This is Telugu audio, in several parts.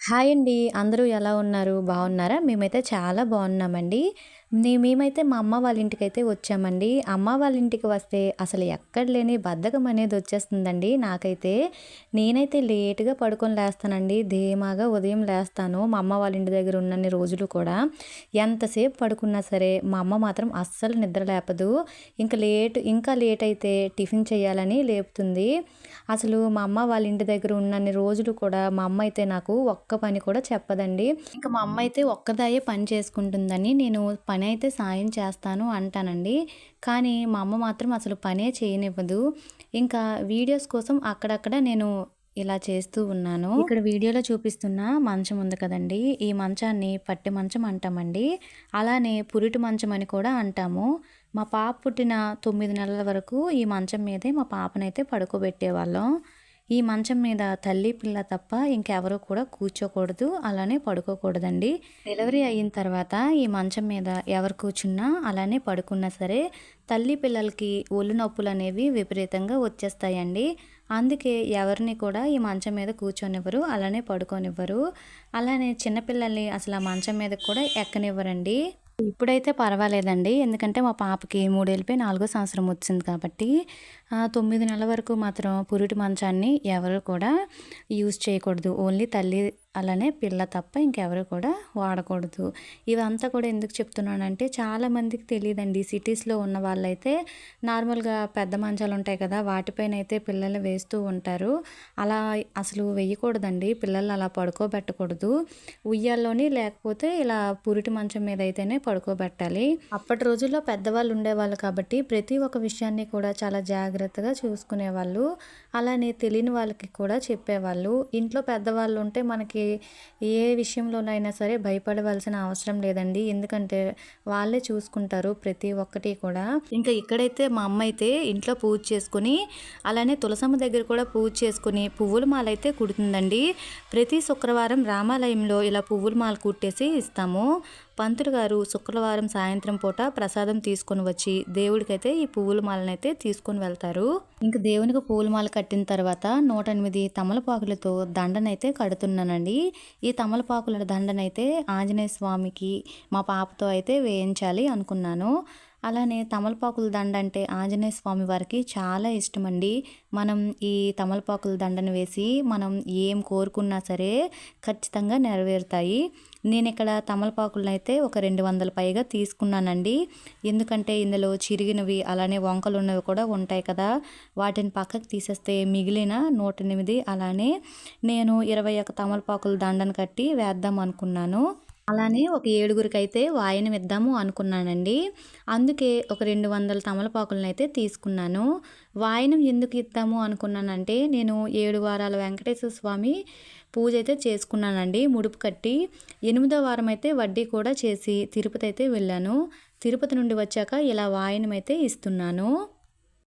హాయ్ అండి. అందరూ ఎలా ఉన్నారు? బాగున్నారా? మేమైతే చాలా బాగున్నామండి. నే మేమైతే మా అమ్మ వాళ్ళ ఇంటికైతే వచ్చామండి. అమ్మ వాళ్ళ ఇంటికి వస్తే అసలు ఎక్కడ లేని బద్ధకం అనేది వచ్చేస్తుందండి నాకైతే. నేనైతే లేట్‌గా పడుకొని లేస్తానండి. ధీమాగా ఉదయం లేస్తాను. మా అమ్మ వాళ్ళ ఇంటి దగ్గర ఉన్నన్ని రోజులు కూడా. ఎంతసేపు పడుకున్నా సరే మా అమ్మ మాత్రం అస్సలు నిద్ర లేపదు. ఇంకా లేట్ ఇంకా లేట్ అయితే టిఫిన్ చేయాలని లేపుతుంది. అసలు మా అమ్మ వాళ్ళ ఇంటి దగ్గర ఉన్నన్ని రోజులు కూడా మా అమ్మ అయితే నాకు ఒక్క పని కూడా చెప్పదండి. ఇంకా మా అమ్మ అయితే ఒక్కదాయే పని చేసుకుంటుందని నేను పని అయితే సాయం చేస్తాను అంటానండి. కానీ మా అమ్మ మాత్రం అసలు పనే చేయనివ్వదు. ఇంకా వీడియోస్ కోసం అక్కడక్కడ నేను ఇలా చేస్తూ ఉన్నాను. ఇక్కడ వీడియోలో చూపిస్తున్న మంచం ఉంది కదండి ఈ మంచాన్ని పట్టి మంచం అంటామండి. అలానే పురిటి మంచం అని కూడా అంటాము. మా పాప పుట్టిన తొమ్మిది నెలల వరకు ఈ మంచం మీదే మా పాపనైతే పడుకోబెట్టేవాళ్ళం. ఈ మంచం మీద తల్లి, పిల్ల తప్ప ఇంకెవరు కూడా కూర్చోకూడదు. అలానే పడుకోకూడదండి. డెలివరీ అయిన తర్వాత ఈ మంచం మీద ఎవరు కూర్చున్నా అలానే పడుకున్నా సరే తల్లి, పిల్లలకి ఒళ్ళు నొప్పులు అనేవి విపరీతంగా వచ్చేస్తాయండి. అందుకే ఎవరిని కూడా ఈ మంచం మీద కూర్చోనివ్వరు. అలానే పడుకోనివ్వరు. అలానే చిన్నపిల్లల్ని అసలు ఆ మంచం మీద కూడా ఎక్కనివ్వరండి. ఇప్పుడైతే పర్వాలేదండి. ఎందుకంటే మా పాపకి మూడేళ్ళపై నాలుగో సంవత్సరం వచ్చింది కాబట్టి తొమ్మిది నెలల వరకు మాత్రం పురిటి మంచాన్ని ఎవరు కూడా యూజ్ చేయకూడదు. ఓన్లీ తల్లి అలానే పిల్ల తప్ప ఇంకెవరు కూడా వాడకూడదు. ఇవంతా కూడా ఎందుకు చెప్తున్నానంటే చాలామందికి తెలియదండి సిటీస్‌లో ఉన్న వాళ్ళైతే నార్మల్‌గా పెద్ద మంచాలు ఉంటాయి కదా! వాటిపైన అయితే పిల్లలు వేస్తూ ఉంటారు. అలా అసలు వేయకూడదండి. పిల్లల్ని అలా పడుకోబెట్టకూడదు. ఉయ్యాల్లోని లేకపోతే ఇలా పురిటి మంచం మీద అయితేనే పడుకోబెట్టాలి. అప్పటి రోజుల్లో పెద్దవాళ్ళు ఉండేవాళ్ళు కాబట్టి ప్రతి ఒక్క విషయాన్ని కూడా చాలా జాగ్రత్తగా చూసుకునేవాళ్ళు. అలానే తెలియని వాళ్ళకి కూడా చెప్పేవాళ్ళు. ఇంట్లో పెద్దవాళ్ళు ఉంటే మనకి ఏ విషయంలోనైనా సరే భయపడవలసిన అవసరం లేదండి. ఎందుకంటే వాళ్ళే చూసుకుంటారు ప్రతి ఒక్కటి కూడా. ఇంకా ఇక్కడైతే మా అమ్మ అయితే ఇంట్లో పూజ చేసుకొని అలానే తులసమ్మ దగ్గర కూడా పూజ చేసుకుని పువ్వుల మాల అయితే కుడుతుందండి. ప్రతి శుక్రవారం రామాలయంలో ఇలా పువ్వుల మాల కుట్టేసి ఇస్తాము. పంతులు గారు శుక్రవారం సాయంత్రం పూట ప్రసాదం తీసుకొని వచ్చి దేవుడికైతే ఈ పువ్వుల మాలనైతే తీసుకొని వెళ్తారు. ఇంకా దేవునికి పువ్వుల మాల కట్టిన తర్వాత 108 తమలపాకులతో దండనైతే కడుతున్నానండి. ఈ తమలపాకుల దండనైతే ఆంజనేయ స్వామికి మా పాపతో అయితే వేయించాలి అనుకున్నాను. అలానే తమలపాకుల దండ అంటే ఆంజనేయ స్వామి వారికి చాలా ఇష్టమండి. మనం ఈ తమలపాకుల దండను వేసి మనం ఏం కోరుకున్నా సరే ఖచ్చితంగా నెరవేరుతాయి. నేను ఇక్కడ తమలపాకులను అయితే ఒక 200 పైగా తీసుకున్నానండి. ఎందుకంటే ఇందులో చిరిగినవి అలానే వంకలు ఉన్నవి కూడా ఉంటాయి కదా! వాటిని పక్కకు తీసేస్తే మిగిలిన 108 అలానే నేను 21 తమలపాకుల దండను కట్టి వేద్దాం అనుకున్నాను. అలానే ఒక ఏడుగురికైతే వాయనం ఇద్దాము అనుకున్నానండి. అందుకే ఒక 200 తమలపాకులనైతే తీసుకున్నాను. వాయనం ఎందుకు ఇద్దాము అనుకున్నానంటే నేను ఏడు వారాల వెంకటేశ్వర స్వామి పూజ అయితే చేసుకున్నానండి. ముడుపు కట్టి. ఎనిమిదో వారం అయితే వడ్డీ కూడా చేసి తిరుపతి అయితే వెళ్ళాను. తిరుపతి నుండి వచ్చాక ఇలా వాయనం అయితే ఇస్తున్నాను.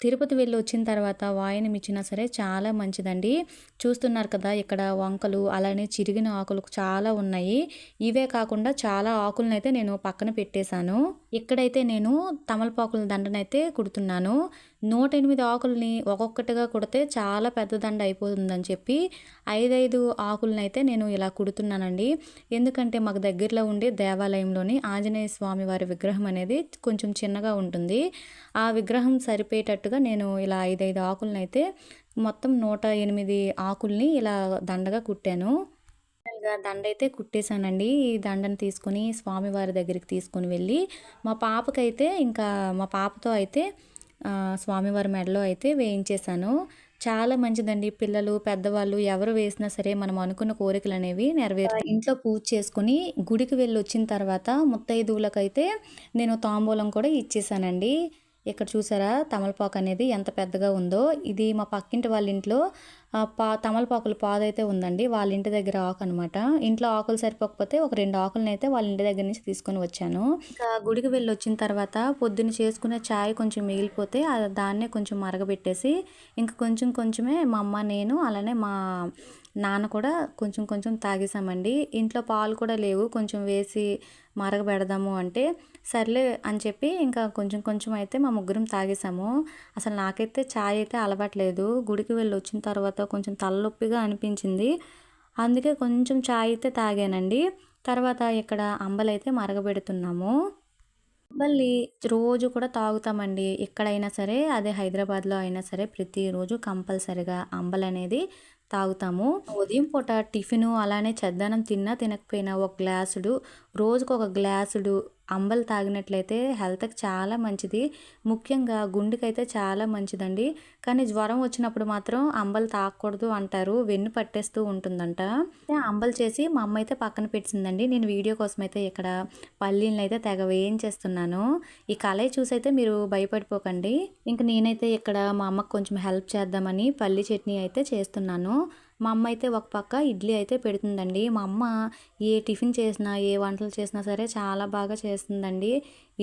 తిరుపతి వెళ్ళి వచ్చిన తర్వాత వాయనం ఇచ్చినా సరే చాలా మంచిదండి. చూస్తున్నారు కదా! ఇక్కడ వంకలు అలానే చిరిగిన ఆకులు చాలా ఉన్నాయి. ఇవే కాకుండా చాలా ఆకులనైతే నేను పక్కన పెట్టేశాను. ఇక్కడైతే నేను తమలపాకుల దండనైతే కుడుతున్నాను. 108 ఆకుల్ని ఒక్కొక్కటిగా కుడితే చాలా పెద్ద దండ అయిపోతుందని చెప్పి 5, 5 ఆకులనైతే నేను ఇలా కుడుతున్నానండి. ఎందుకంటే మాకు దగ్గరలో ఉండే దేవాలయంలోని ఆంజనేయ స్వామి వారి విగ్రహం అనేది కొంచెం చిన్నగా ఉంటుంది. ఆ విగ్రహం సరిపోయేటట్టుగా నేను ఇలా 5, 5 ఆకులనైతే మొత్తం 108 ఆకుల్ని ఇలా దండగా కుట్టాను. ఫైనల్‌గా దండైతే కుట్టేశానండి. ఈ దండను తీసుకొని స్వామివారి దగ్గరికి తీసుకొని వెళ్ళి మా పాపకైతే ఇంకా మా పాపతో అయితే స్వామివారి మెడలో అయితే వేయించేశాను. చాలా మంచిదండి. పిల్లలు, పెద్దవాళ్ళు ఎవరు వేసినా సరే మనం అనుకున్న కోరికలనేవి నెరవేరుతాయి. ఇంట్లో పూజ చేసుకొని గుడికి వెళ్ళొచ్చిన తర్వాత ముత్తైదువులకైతే నేను తాంబూలం కూడా ఇచ్చేశానండి. ఇక్కడ చూసారా తమలపాకు అనేది ఎంత పెద్దగా ఉందో. ఇది మా పక్కింటి వాళ్ళ ఇంట్లో పా తమలపాకుల పాదైతే ఉందండి. వాళ్ళ ఇంటి దగ్గర ఆకనమాట. ఇంట్లో ఆకులు సరిపోకపోతే ఒక రెండు ఆకులను అయితే వాళ్ళ ఇంటి దగ్గర నుంచి తీసుకొని వచ్చాను. గుడికి వెళ్ళి వచ్చిన తర్వాత పొద్దున్న చేసుకున్న చాయ్ కొంచెం మిగిలిపోతే దాన్నే కొంచెం మరగబెట్టేసి ఇంకా కొంచెం కొంచెమే మా అమ్మ, నేను అలానే మా నాన్న కూడా కొంచెం కొంచెం తాగేసామండి. ఇంట్లో పాలు కూడా లేవు. కొంచెం వేసి మరగబెడదాము అంటే సర్లే అని చెప్పి ఇంకా కొంచెం కొంచెం అయితే మా ముగ్గురం తాగేసాము. అసలు నాకైతే చాయ్ అయితే అలవాటు లేదు. గుడికి వెళ్ళి వచ్చిన తర్వాత కొంచెం తలనొప్పిగా అనిపించింది. అందుకే కొంచెం చాయ్ అయితే తాగానండి తర్వాత ఇక్కడ అంబలైతే మరగబెడుతున్నాము మళ్ళీ రోజు కూడా తాగుతామండి ఎక్కడైనా సరే అదే హైదరాబాద్లో అయినా సరే ప్రతిరోజు కంపల్సరిగా అంబల్ అనేది తాగుతాము ఉదయం పూట టిఫిను అలానే చద్దనం తిన్నా తినకపోయినా ఒక గ్లాసుడు రోజుకు ఒక గ్లాసుడు అంబలు తాగినట్లయితే హెల్త్కి చాలా మంచిది. ముఖ్యంగా గుండెకైతే చాలా మంచిదండి. కానీ జ్వరం వచ్చినప్పుడు మాత్రం అంబలు తాగకూడదు అంటారు. వెన్ను పట్టేస్తూ ఉంటుందంట. అంబలు చేసి మా అమ్మ అయితే పక్కన పెట్టిందండి. నేను వీడియో కోసం అయితే ఇక్కడ పల్లీలను అయితే తెగ వేయించేస్తున్నాను ఈ కళాయి చూసి అయితే మీరు భయపడిపోకండి. ఇంక నేనైతే ఇక్కడ మా అమ్మకు కొంచెం హెల్ప్ చేద్దామని పల్లీ చట్నీ అయితే చేస్తున్నాను. మా అమ్మ అయితే ఒక పక్క ఇడ్లీ అయితే పెడుతుందండి. మా అమ్మ ఏ టిఫిన్ చేసినా ఏ వంటలు చేసినా సరే చాలా బాగా చేస్తుందండి.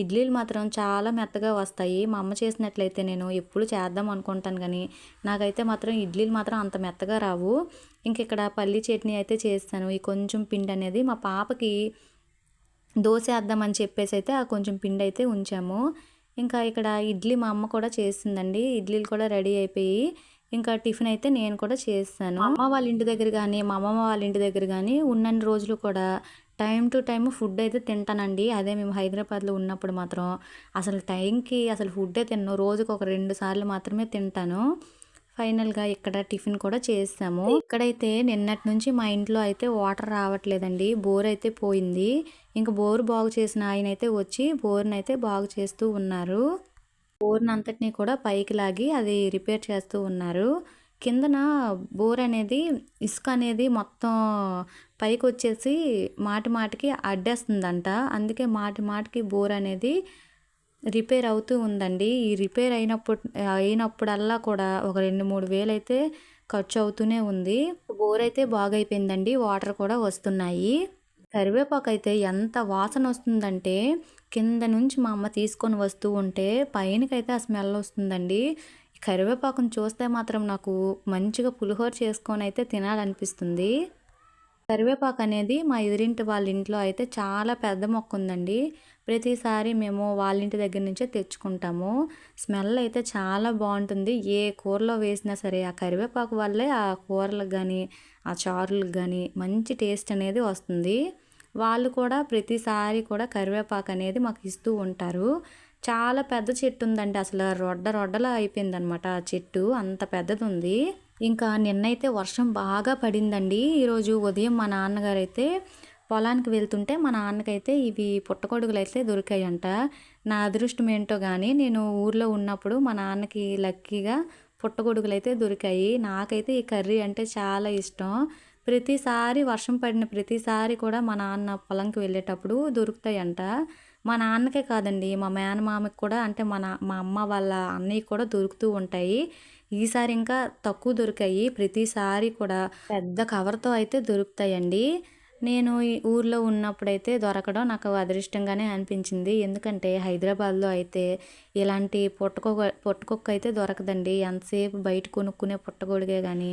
ఇడ్లీలు మాత్రం చాలా మెత్తగా వస్తాయి. మా అమ్మ చేసినట్లయితే నేను ఎప్పుడు చేద్దాం అనుకుంటాను కానీ నాకైతే మాత్రం ఇడ్లీలు మాత్రం అంత మెత్తగా రావు. ఇంక ఇక్కడ పల్లి చట్నీ అయితే చేస్తాను. ఈ కొంచెం పిండి అనేది మా పాపకి దోశ వేద్దామని చెప్పేసి అయితే ఆ కొంచెం పిండి అయితే ఉంచాము. ఇంకా ఇక్కడ ఇడ్లీ మా అమ్మ కూడా చేసిందండి ఇడ్లీలు కూడా రెడీ అయిపోయి ఇంకా టిఫిన్ అయితే నేను కూడా చేస్తాను. అమ్మ వాళ్ళ ఇంటి దగ్గర కానీ మా అమ్మమ్మ వాళ్ళ ఇంటి దగ్గర కానీ ఉన్నన్ని రోజులు కూడా టైం టు టైం ఫుడ్ అయితే తింటానండి. అదే మేము హైదరాబాద్లో ఉన్నప్పుడు మాత్రం అసలు టైంకి అసలు ఫుడ్డే తిన్నాను రోజుకు ఒక రెండు సార్లు మాత్రమే తింటాను. ఫైనల్గా ఇక్కడ టిఫిన్ కూడా చేస్తాము. ఇక్కడైతే నిన్నటి నుంచి మా ఇంట్లో అయితే వాటర్ రావట్లేదండి. బోర్ అయితే పోయింది. ఇంకా బోర్ బాగు చేసిన ఆయన అయితే వచ్చి బోర్ని అయితే బాగు చేస్తూ ఉన్నారు. బోర్నంతటిని అంతటినీ కూడా పైకి లాగి అది రిపేర్ చేస్తూ ఉన్నారు. కిందన బోర్ అనేది ఇసుక అనేది మొత్తం పైకి వచ్చేసి మాటి మాటికి అడ్డేస్తుందంట. అందుకే మాటి మాటికి బోర్ అనేది రిపేర్ అవుతూ ఉందండి. ఈ రిపేర్ అయినప్పుడు అయినప్పుడల్లా కూడా ఒక రెండు మూడు వేలు అయితే ఖర్చు అవుతూనే ఉంది. బోర్ అయితే బాగైపోయిందండి. వాటర్ కూడా వస్తున్నాయి. కరివేపాకు అయితే ఎంత వాసన వస్తుందంటే కింద నుంచి మా అమ్మ తీసుకొని వస్తూ ఉంటే పైనకైతే ఆ స్మెల్ వస్తుందండి. కరివేపాకును చూస్తే మాత్రం నాకు మంచిగా పులిహోర చేసుకొని అయితే తినాలనిపిస్తుంది. కరివేపాకు అనేది మా ఎదురింటి వాళ్ళ ఇంట్లో అయితే చాలా పెద్ద మొక్క ఉందండి ప్రతిసారి మేము వాళ్ళ ఇంటి దగ్గర నుంచే తెచ్చుకుంటాము. స్మెల్ అయితే చాలా బాగుంటుంది. ఏ కూరలో వేసినా సరే ఆ కరివేపాకు వల్లే ఆ కూరలకు కానీ ఆ చారులకు కానీ మంచి టేస్ట్ అనేది వస్తుంది. వాళ్ళు కూడా ప్రతిసారి కూడా కరివేపాకు అనేది మాకు ఇస్తూ ఉంటారు. చాలా పెద్ద చెట్టు ఉందండి. అసలు రొడ్డ రొడ్డలా అయిపోయిందనమాట ఆ చెట్టు. అంత పెద్దది ఉంది ఇంకా నిన్నైతే వర్షం బాగా పడిందండి. ఈరోజు ఉదయం మా నాన్నగారు అయితే పొలానికి వెళ్తుంటే మా నాన్నకైతే ఇవి పుట్టగొడుగులు అయితే దొరికాయంట. నా అదృష్టం ఏంటో కానీ నేను ఊర్లో ఉన్నప్పుడు మా నాన్నకి లక్కీగా పుట్టగొడుగులు అయితే దొరికాయి. నాకైతే ఈ కర్రీ అంటే చాలా ఇష్టం. ప్రతిసారి వర్షం పడిన ప్రతిసారి కూడా మా నాన్న పొలంకి వెళ్ళేటప్పుడు దొరుకుతాయంట. మా నాన్నకే కాదండి మా మేనమామకి కూడా అంటే మన మా అమ్మ వాళ్ళ అన్నయ్య కూడా దొరుకుతూ ఉంటాయి. ఈసారి ఇంకా తక్కువ దొరికాయి ప్రతిసారి కూడా పెద్ద కవర్తో అయితే దొరుకుతాయండి. నేను ఈ ఊర్లో ఉన్నప్పుడైతే దొరకడం నాకు అదృష్టంగానే అనిపించింది. ఎందుకంటే హైదరాబాద్లో అయితే ఇలాంటి పుట్టకొక పుట్టకొక్క అయితే దొరకదండి. ఎంతసేపు బయట కొనుక్కునే పుట్టగొడుగే కానీ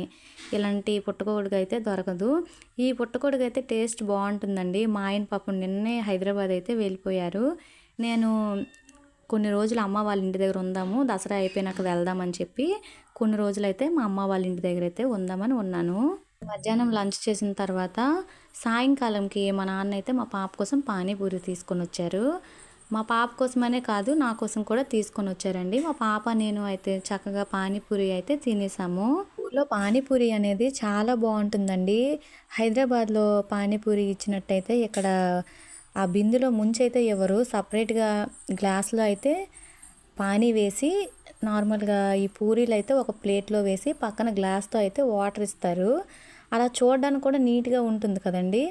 ఇలాంటి పుట్టగొడుగు అయితే దొరకదు. ఈ పుట్టగొడుగు అయితే టేస్ట్ బాగుంటుందండి. మా ఆయన పాపం నిన్నే హైదరాబాద్ అయితే వెళ్ళిపోయారు. నేను కొన్ని రోజులు అమ్మ వాళ్ళ ఇంటి దగ్గర ఉందాము దసరా అయిపోయినాక వెళ్దామని చెప్పి కొన్ని రోజులైతే మా అమ్మ వాళ్ళ ఇంటి దగ్గర అయితే ఉందామని ఉన్నాను. మధ్యాహ్నం లంచ్ చేసిన తర్వాత సాయంకాలంకి మా నాన్న అయితే మా పాప కోసం పానీపూరి తీసుకొని వచ్చారు. మా పాప కోసమనే కాదు నా కోసం కూడా తీసుకొని వచ్చారండి. మా పాప నేను అయితే చక్కగా పానీపూరి అయితే తినేసాము. ఊళ్ళో పానీపూరి అనేది చాలా బాగుంటుందండి. హైదరాబాద్లో పానీపూరి ఇచ్చినట్టయితే ఇక్కడ ఆ బిందులో ముంచైతే ఎవరు సపరేట్గా గ్లాస్లో అయితే పానీ వేసి నార్మల్గా ఈ పూరీలు అయితే ఒక ప్లేట్లో వేసి పక్కన గ్లాస్తో అయితే వాటర్ ఇస్తారు. అలా చూడడానికి కూడా నీట్గా ఉంటుంది కదండి.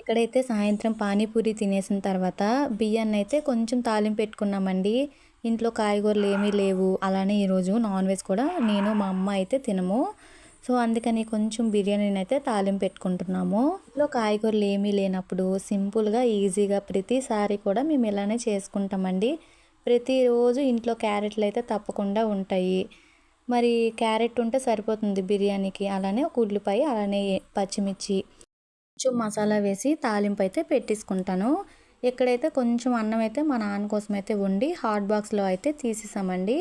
ఇక్కడైతే సాయంత్రం పానీపూరి తినేసిన తర్వాత బియ్యాన్ని అయితే కొంచెం తాలింపు పెట్టుకున్నామండి. ఇంట్లో కాయగూరలు ఏమీ లేవు. అలానే ఈరోజు నాన్ వెజ్ కూడా నేను మా అమ్మ అయితే తినము. సో అందుకని కొంచెం బిర్యానీని అయితే తాలింపు పెట్టుకుంటున్నాము. ఇంట్లో కాయగూరలు ఏమీ లేనప్పుడు సింపుల్గా ఈజీగా ప్రతిసారి కూడా మేము ఇలానే చేసుకుంటామండి. ప్రతిరోజు ఇంట్లో క్యారెట్లు అయితే తప్పకుండా ఉంటాయి. మరి క్యారెట్ ఉంటే సరిపోతుంది బిర్యానీకి. అలానే ఒక ఉల్లిపాయ అలానే పచ్చిమిర్చి. కొంచెం మసాలా వేసి తాలింపు అయితే పెట్టేసుకుంటాను. ఎక్కడైతే కొంచెం అన్నం అయితే మా నాన్న కోసం అయితే వండి హాట్ బాక్స్లో అయితే తీసేసామండి.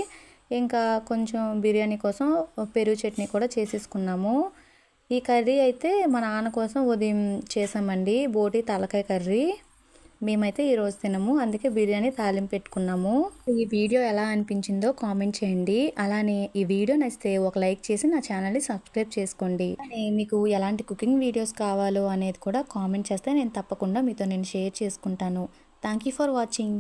ఇంకా కొంచెం బిర్యానీ కోసం పెరుగు చట్నీ కూడా చేసేసుకున్నాము. ఈ కర్రీ అయితే మా నాన్న కోసం ఉదయం చేసామండి. బోటి తలకాయ కర్రీ. మేమైతే ఈరోజు తినము. అందుకే బిర్యానీ తాలింపు పెట్టుకున్నాము. ఈ వీడియో ఎలా అనిపించిందో కామెంట్ చేయండి. అలానే ఈ వీడియో నచ్చితే ఒక లైక్ చేసి నా ఛానల్ని సబ్స్క్రైబ్ చేసుకోండి. మీకు ఎలాంటి కుకింగ్ వీడియోస్ కావాలో అనేది కూడా కామెంట్ చేస్తే నేను తప్పకుండా మీతో నేను షేర్ చేసుకుంటాను. Thank you for watching.